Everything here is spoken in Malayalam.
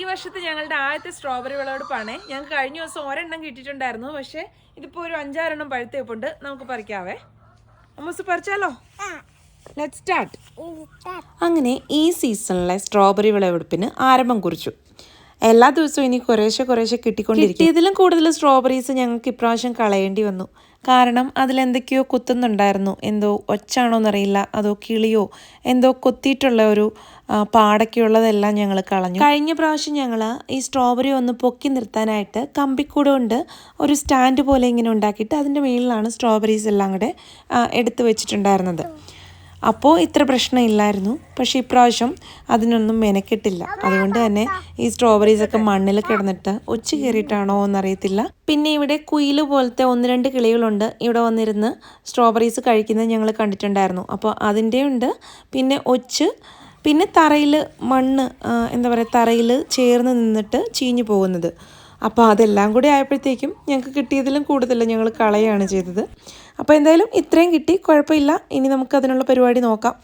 ഈ വർഷത്തെ ഞങ്ങളുടെ ആദ്യത്തെ സ്ട്രോബെറി വിളവെടുപ്പാണ്. ഞങ്ങൾക്ക് കഴിഞ്ഞ ദിവസം ഒരെണ്ണം കിട്ടിയിട്ടുണ്ടായിരുന്നു. പക്ഷേ ഇതിപ്പോൾ ഒരു അഞ്ചാറെണ്ണം പഴുത്തേപ്പുണ്ട്. നമുക്ക് പറിക്കാവേ. അമ്മസ് പറിച്ചാലോ? ലെറ്റ് സ്റ്റാർട്ട് അങ്ങനെ ഈ സീസണിലെ സ്ട്രോബെറി വിളവെടുപ്പിന് ആരംഭം കുറിച്ചു. എല്ലാ ദിവസവും ഇനി കുറേശ്ശെ കുറേശ്ശെ കിട്ടിക്കൊണ്ടിരിക്കും. ഇതിലും കൂടുതൽ സ്ട്രോബെറീസ് ഞങ്ങൾക്ക് ഇപ്രാവശ്യം കളയേണ്ടി വന്നു. കാരണം അതിലെന്തൊക്കെയോ കുത്തുന്നുണ്ടായിരുന്നു. എന്തോ ഒച്ചാണോ എന്നറിയില്ല അതോ കിളിയോ? എന്തോ കൊത്തിയിട്ടുള്ള ഒരു പാടൊക്കെയുള്ളതെല്ലാം ഞങ്ങൾ കളഞ്ഞു. കഴിഞ്ഞ പ്രാവശ്യം ഞങ്ങൾ ഈ സ്ട്രോബെറി ഒന്ന് പൊക്കി നിർത്താനായിട്ട് കമ്പിക്കൂട് കൊണ്ട് ഒരു സ്റ്റാൻഡ് പോലെ ഇങ്ങനെ ഉണ്ടാക്കിയിട്ട് അതിന്റെ മുകളിലാണ് സ്ട്രോബെറീസ് എല്ലാം കൂടെ എടുത്ത് വെച്ചിട്ടുണ്ടായിരുന്നത്. അപ്പോൾ ഇത്ര പ്രശ്നമില്ലായിരുന്നു. പക്ഷേ ഇപ്രാവശ്യം അതിനൊന്നും മെനക്കെട്ടില്ല. അതുകൊണ്ട് തന്നെ ഈ സ്ട്രോബെറീസ് ഒക്കെ മണ്ണിൽ കിടന്നിട്ട് ഒച്ച കയറിയിട്ടാണോ എന്നറിയത്തില്ല. പിന്നെ ഇവിടെ കുയിൽ പോലത്തെ ഒന്ന് രണ്ട് കിളികളുണ്ട്. ഇവിടെ വന്നിരുന്ന് സ്ട്രോബെറീസ് കഴിക്കുന്നത് ഞങ്ങൾ കണ്ടിട്ടുണ്ടായിരുന്നു. അപ്പോൾ അതിന്റെ ഉണ്ട്. പിന്നെ ഒച്ച് പിന്നെ തറയിൽ മണ്ണ് എന്താ പറയുക തറയിൽ ചേർന്ന് നിന്നിട്ട് ചീഞ്ഞു പോകുന്നത്. അപ്പോൾ അതെല്ലാം കൂടി ആയപ്പോഴത്തേക്കും ഞങ്ങൾക്ക് കിട്ടിയതിലും കൂടുതൽ ഞങ്ങൾ കളയാണ് ചെയ്തത്. അപ്പോൾ എന്തായാലും ഇത്രയും കിട്ടി. കുഴപ്പമില്ല. ഇനി നമുക്ക് അതിനുള്ള പരിപാടി നോക്കാം.